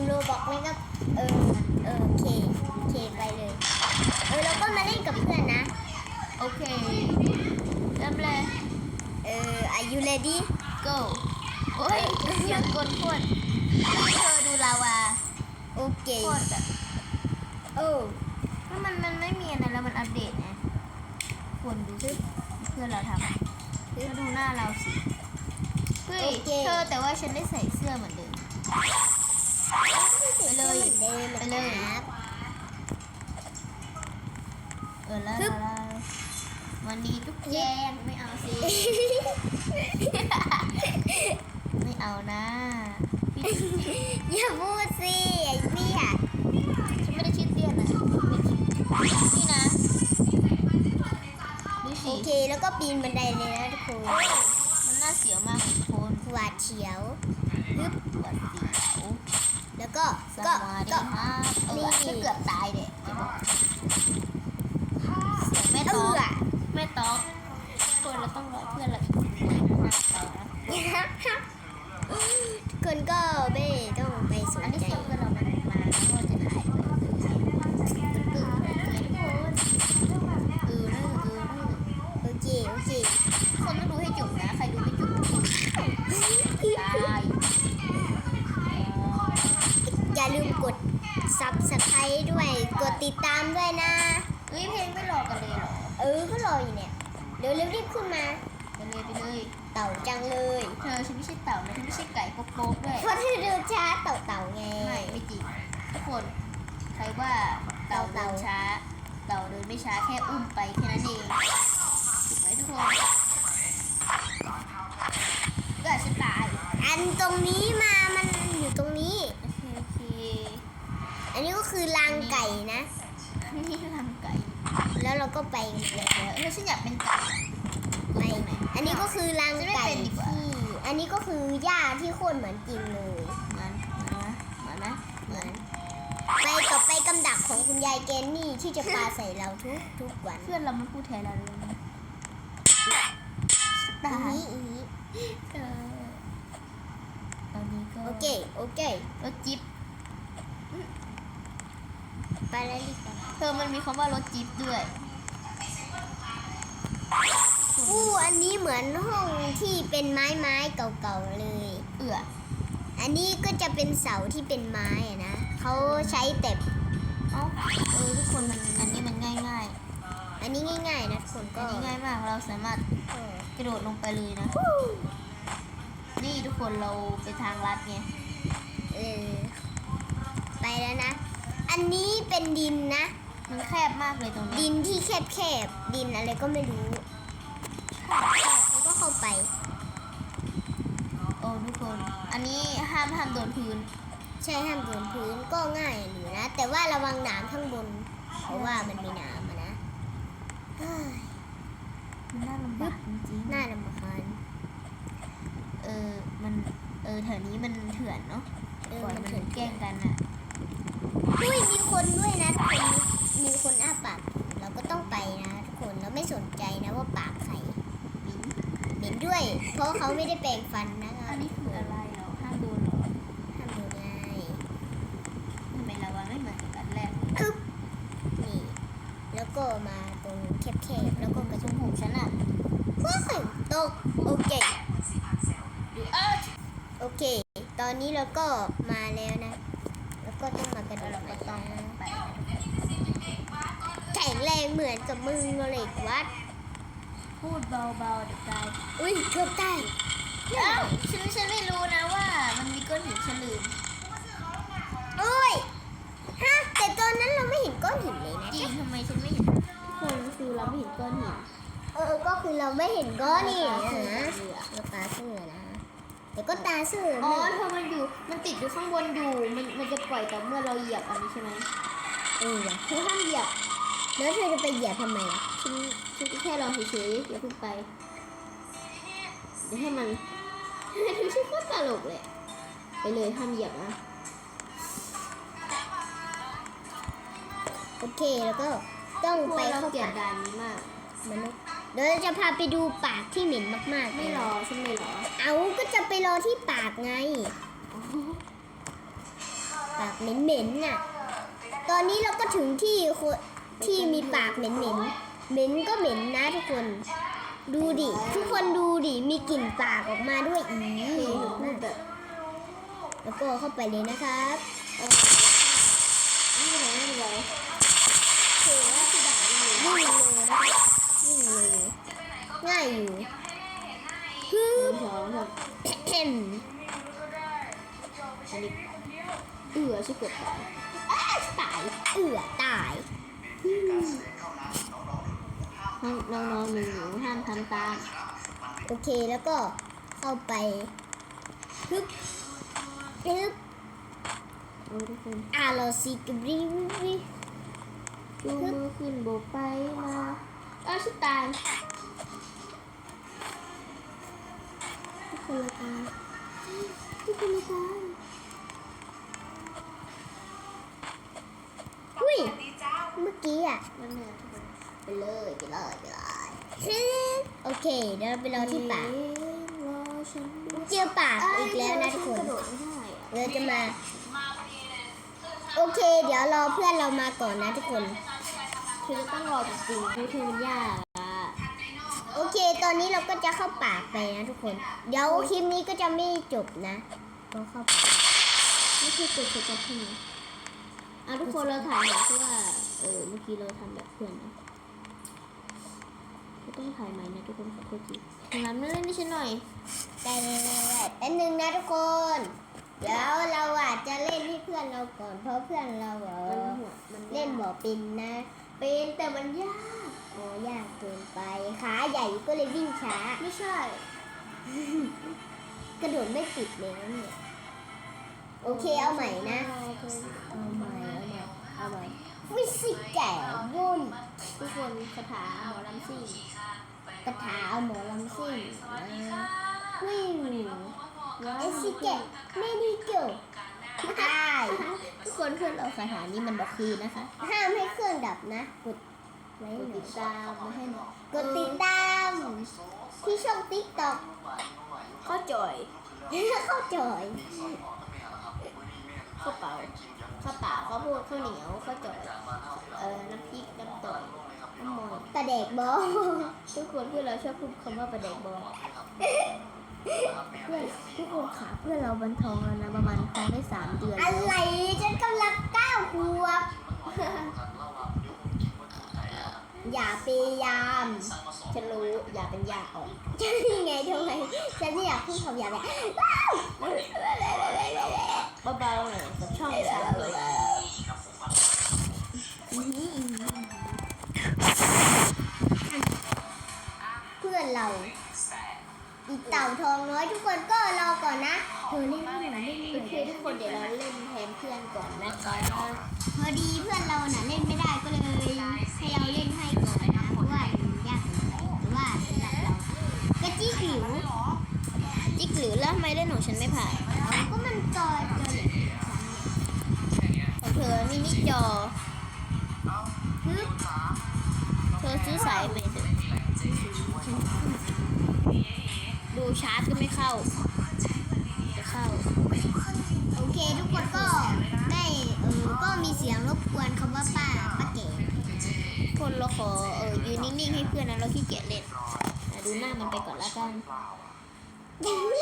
มโรบอกไหมครับ เออ เออโอเคโอเคไปเลย เออแล้วก็มาเล่นกับเพื่อนนะ โอเคเริ่มเลย เออ are you ready go โอ้ยเสียงกลโคตรเธอดูลาวาโอเคโคตรแบบโอ้ถ้ามันมันไม่มีอะไรแล้วมันอัปเดตไงควรดูซิเพื่อนเราทำเธอดูหน้าเราสิเฮ้ยเธอแต่ว่าฉันได้ใส่เสื้อเหมือนเดิม ไปเลยไปเลยครับเออแล้วฮึบแล้ววันนี้ทุกแจงไม่เอาสิ ไม่เอานะพี่อย่าพูดสิไอ้เบี้ยฉันไม่ได้ชื่อเตี้ยนะนี่นะดูโอสิเคแล้วก็ปีนบันไดเลยนะทุกคน มันน่าเสียวมากทุกคนหวาดเฉียวฮึบปวดเสียวแล้วก็ สก็วัสดีก็ครับเออนี่เกือบตายเลยจะบอกเสียงแม่ เอ ต๊อก อ แม่ต๊อกคนเราต้องรอเพื่อนเราอีกคนหน้าตานะ ทุกคนก็ไม่ต้องไปส อั น นนี้ ใจ เสียงเพื่อนเรามันมาก็จะถ่ายไว้เออเลยทุกคนเออเออเออเออ โอเคโอเค คนต้องดูให้จบนะ ใครดูไม่จบตาย อย่าลืมกด subscribe ด้วย กดติดตามด้วยนะ เฮ้ยเพลงไม่หลอกกันเลยเหรอ เออ ก็รออยู่ เนี่ยเดี๋ยวรีบๆขึ้นมาไปเลยไปเลย เต่าจังเลยเธอฉันไม่ใช่เต่านะฉันไม่ใช่ไก่โป๊กๆด้วยเพราะเธอเดินช้าเต่าเต่าๆไงไม่ไม่จริงทุกคนใครว่าเต่าเดินช้า เต่าเดินไม่ช้าแค่อุ้มไปแค่นั้นเองถูกไหมทุกคนก็อาจจะตายอันตรงนี้มามันอยู่ตรงนี้โอเคโอเคอันนี้ก็คือรังไก่นะนี่ทำไก่ แล้วเราก็ไปเดี๋ยวเดี๋ยวเออฉันอยากเป็นไก่ไปอันนี้ก็คือรังฉันไม่ไก่เป็นดีกว่าที่อันนี้ก็คือหญ้าที่โค่นเหมือนกินเลยเหมือนเหมือนนะเหมือนนะเหมือนไปต่อไปกำดักของคุณยายแกนนี่ที่จะปาใส่เราทุกทุกวันเพื่อนเรามันพูดแทนเราเลยนะตายอีอีเออตอนนี้ก็โอเคโอเครถจิ๊บ ไปแล้วดีกว่าเธอมันมีคำว่ารถจิ๊บด้วยอู้อันนี้เหมือนห้องที่เป็นไม้ไม้เก่าๆเลย เอื่ออันนี้ก็จะเป็นเสาที่เป็นไม้อะนะเขาใช้แต่เอ้าเออทุกคนมันอันนี้มันง่ายง่ายอันนี้ง่ายๆนะทุกคนๆก็อันนี้ง่ายมากเราสามารถเออกระโดดลงไปเลยนะ นี่ทุกคนเราไปทางลัดไงเออไปแล้วนะ อันนี้เป็นดินนะ มันแคบมากเลยตรงนี้ดินที่แคบๆดินอะไรก็ไม่รู้แล้วก็เข้าไป โอ้ทุกคน อันนี้ห้ามห้ามโดนพื้น ใช่ห้ามโดนพื้นก็ง่ายอยู่นะ แต่ว่าระวังหนามข้างบน เพราะว่ามันมีหนามอะนะเฮ้ยมันน่าลำบากจริงๆน่าลำคาญเออ มัน เออ แถวนี้มันเถื่อนเนาะเออปล่อยมันมันเถื่อนแกล้งกันอะ อุ้ยมีคนด้วยนะทุกคนมีคนอ้าปาก เราก็ต้องไปนะทุกคนเราไม่สนใจนะว่าปากใครบินเหม็นด้วย เพราะเขาไม่ได้แปรงฟันนะอันนี้คืออะไรเหรอห้ามดนเหรอทำดูง่ายทำไมเราวะไม่เหมือนกับอันแรกคึบนี่ แล้วก็มาตรงแคบๆแล้วก็กระจจุกมูฉันอะว้าวตกโอเคดูเออโอเค ตอนนี้เราก็มาแล้วนะ ก็ต้องมากระโดดเราใหก็ม่ต้องนะไปแข็งแรงเหมือนกับมึงเลยวัด พูดเบาๆเดี๋ยวกลายอุ้ยเกือบตายเอ้าฉันฉันไม่รู้นะว่ามันมีก้อนหินฉลืมโอ้ยฮะแต่ตอนนั้นเราไม่เห็นก้อนหินเลยนะจริงทำไมฉันไม่เห็นคนคือเราไม่เห็นก้อนหินเออก็คือเราไม่เห็นก้อนหินเสือนะเสือเราตาเสื่อนะ แต่ก็ตาเสื่ออ๋อไม่เธอมันอยู่ มันติดอยู่ข้างบนอยู่ มันมันจะปล่อยต่อเมื่อเราเหยียบอันนี้ใช่ไหมเออว่ะเธอห้ามเหยียบ แล้วเธอจะไปเหยียบทำไมล่ะฉันฉันแค่ลองเฉยๆอย่าเพิ่งไป เดี๋ยวให้มันดูชื่อโคตรตลกเลย ไปเลยห้ามเหยียบนะ โอเคแล้วก็ต้องพวไปกเราเข้าเกลียดป่าด่านนี้มากมนุษย์ เดี๋ยวเราจะพาไปดูปากที่เหม็นมากๆ ไม่รอฉันไม่รอ เอาก็จะไปรอที่ปากไงากเหม็นๆน่ะ ตอนนี้เราก็ถึงที่คนที่มีปากเหม็นๆ เหม็นก็เหม็นนะทุกคน ดูดิ ทุกคนดูดิ มีกลิ่นปากออกมาด้วยอีพูดแบบแล้วก็เข้าไปเลยนะครับไม่เป็นไรไม่เป็นไรคือว่าที่ด่าวิ่งเลยนะคะวิ่งเลย ง่ายอยู่ฮึบสองสามเอ็มอันนี้เอือชิเกือบตายตายเอือตายห้องน้องๆหนูหนูห้ามทำตามโอเคแล้วก็เข้าไปฮึบฮึบอาทุกคนอ่าเราซีกบริบริชูมือขึ้นโบไปมา อ้าวชิตายทุกคนละตายทุกคนละตายหุ้ยเมื่อกี้อะนั่นแหละทุกคนไปเลยไปเลยไปเลยฮึบโอเคเดี๋ยวเราไปรอที่ปากรอฉันด้วยเจอปากอีกแล้วนะทุกคนกระโดดไม่ได้อะเราจะมา โอเค เดี๋ยวรอเพื่อนเรามาก่อนนะทุกคน คือต้องรอจริงๆเพราะคือมันยากอะโอเค ตอนนี้เราก็จะเข้าปากไปนะทุกคน เดี๋ยวคลิปนี้ก็จะไม่จบนะก็เข้าปากนี่คือกดสต็อปใช่ไหมอะทุกคนเราถ่ายแบบที่ว่า เออเมื่อกี้เราทำแบบเพื่อนนะก็ต้องถ่ายใหม่นะทุกคนขอโทษทีทางนั้นไม่เล่นให้ฉันหน่อยได้เลยแป๊บนึงนะทุกคนเดี๋ยวเราอาจจะเล่นให้เพื่อนเราก่อน เพราะเพื่อนเราเอมันอหัวมันเล่นบ่อปินนะ เป็นแต่มันยากโอ้ยากเกินไปขาใหญ่ก็เลยวิ่งช้า ไม่ใช่ กระโดดไม่ติดเลยนะเนี่ยโอเคเอาใหม่นะ เอาใหม่เอาใหม่เอาใหม่วิสิแก่วุ่นทุกคนคาถาหมอลำซิ่งกระถาเอาหมอลำซิ่งวิ่งเอสิแก่ไม่ดีเกี่ยว ตายทุกคนเพื่อนเราคาถานี้มันบอกคือนะคะ ห้ามให้เครื่องดับนะ กดไว้กดหน่ติอยดตามมาให้หน่อยกดติดตาม ที่ช่องติ๊กต็อกข้าวจ่อยเข้าจอยข้าวเปล่าข้าวเปล่าข้าวโพดข้าวเหนียวข้าวจ่อยเออน้ำพริกน้ำต่อยน้ำมนประเด็กบอทุกคนเพื่อนเราชอบพูดคำว่าประเด็กบอล เพื่อนทุกคนขาเพื่อนเราบันทองแล้วนะประมาณท้องได้สามเดือนอะไรฉันกำลังก้าวขวบอย่าพยายามฉันรู้อย่าเป็นยาออกฉันยังไงทำไมฉันไม่อยากพูดคำหยาบแบบเบาๆหน่อยกับช่องสามเลยเพื่อนเรา เต่าทองน้อยทุกคนก็รอก่อนนะเธอเล่นให้หน่อยเล่นให้หโอน่อยเคทุกคนเดี๋ยวเราเล่นแทนเพื่อนก่อนนะคะพอดีเพื่อนเราน่ะเล่นไม่ได้ก็เลยให้เราเล่นให้ก่อนนะเพราะว่ามันยากเกินไปแต่ว่าสำหรับเรากระจี้หลิวจิ๊กหรือแล้วทำไมเล่นของฉันไม่ผ่านก็มันจอย ขอเออยืนนิ่งๆให้เพื่อนนะเราขี้เกียจเล่นอะดูหน้ามันไปก่อนละกัน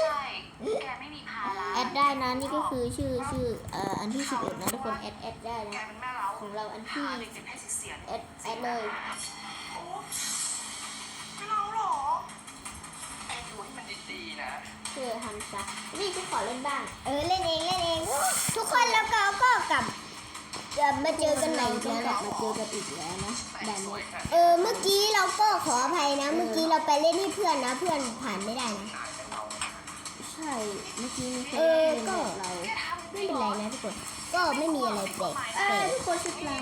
ใช่แกไม่มีภาระแอดได้นะนี่ก็คือชื่อชื่อเอ่ออันที่11นะทุกคนแอดแอดได้แกนะเป็นแม่เราของเราอันที่หาเด็กๆให้เสียแอดแอดเลยไม่เราหรอไอ้ดูให้มันดีๆนะเพื่อทำซะนี่จะขอเล่นบ้าง เออเล่นเองเล่นเอง ทุกคนแล้วก็ก็กลับ กลับมาเจอกันใหม่อีกต้อแล้งวกลัล่ะบมาเจอกันอีกแล้วนะแบบนี้เออเมื่อกี้เราก็ขออภัยนะ เมื่อกี้เราไปเล่นให้เพื่อนนะ เพื่อนผ่านไม่ได้นะใช่เมื่อกี้มีคนเออเล่นก็แบบเราไม่เป็นไรนะทุกคนก็ไม่มีอะไรแปลกเอแปลอกทุกคนชุดเรา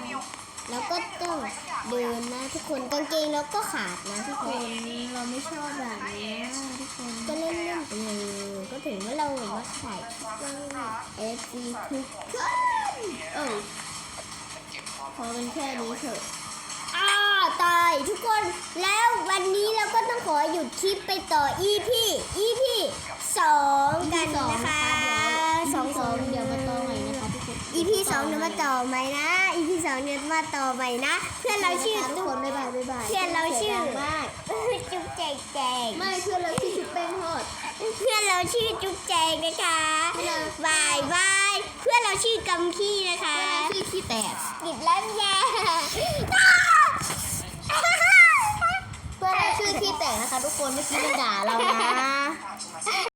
แล้วก็ต้องเดินนะทุกคนกางเกงเราก็ขาดนะทุกคคนนเราไม่ชอบแบบนี้นะทุกคนก็เล่นเล่นไปเลยก็ถึงว่าเราแบบว่าถ่ายเอฟซีทุกคนเออพ อเป็นแค่นี้เถอะอ้าตายทุกคนแล้ววันนี้เราก็ต้องขอหยุดคลิปไปต่อ EP EP สองกันนะคะสองสองเดี๋ยวมาต่อใหม่นะคะทุกคน EP สองเดี๋ยวมาต่อใหม่นะ EP สองเดี๋ยวมาต่อใหม่นะ เพื่อนเราชื่อทุกตุ๊คกนบ๊ายบายบ๊ายบายเพื่อนเราชื่อสียงดังมากจุ๊บแจงแจงไม่เพื่อนเราชื่อชุบแป้งทอดเพื่อนเราชื่อจุ๊บแจงนะคะเพื่อนเราบายบาย เพื่อนเราชื่อกำขี้นะคะขี้ขี้แตกติดล้วแย่เพื่อนเราชื่อที่แตกนะคะ ทุกคนเมื่อกี้มันด่าเรานะ